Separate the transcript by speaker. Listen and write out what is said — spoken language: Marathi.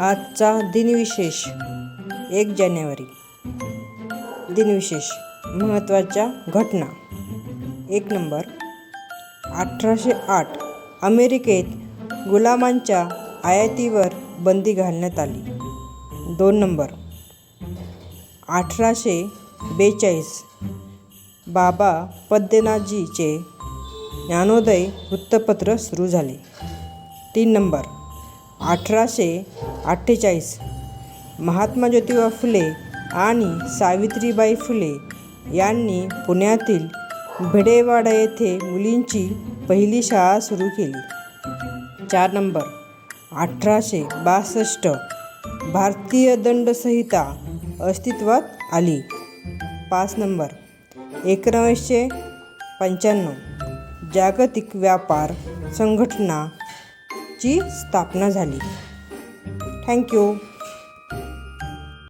Speaker 1: आजचा दिनविशेष एक जानेवारी. दिनविशेष महत्त्वाच्या घटना. एक नंबर अठराशे आठ अमेरिकेत गुलामांच्या आयातीवर बंदी घालण्यात आली. दोन नंबर अठराशे बेचाळीस बाबा पद्यनाथजीचे ज्ञानोदय वृत्तपत्र सुरू झाले. तीन नंबर अठराशे अठ्ठेचाळीस. महात्मा ज्योतिबा फुले आणि सावित्रीबाई फुले यांनी पुण्यातील भिडेवाडा येथे मुलींची पहिली शाळा सुरू केली. चार नंबर. अठराशे बासष्ट भारतीय दंडसंहिता अस्तित्वात आली. पाच नंबर. एकोणावीसशे पंच्याण्णव जागतिक व्यापार संघटना ची स्थापना झाली. थँक्यू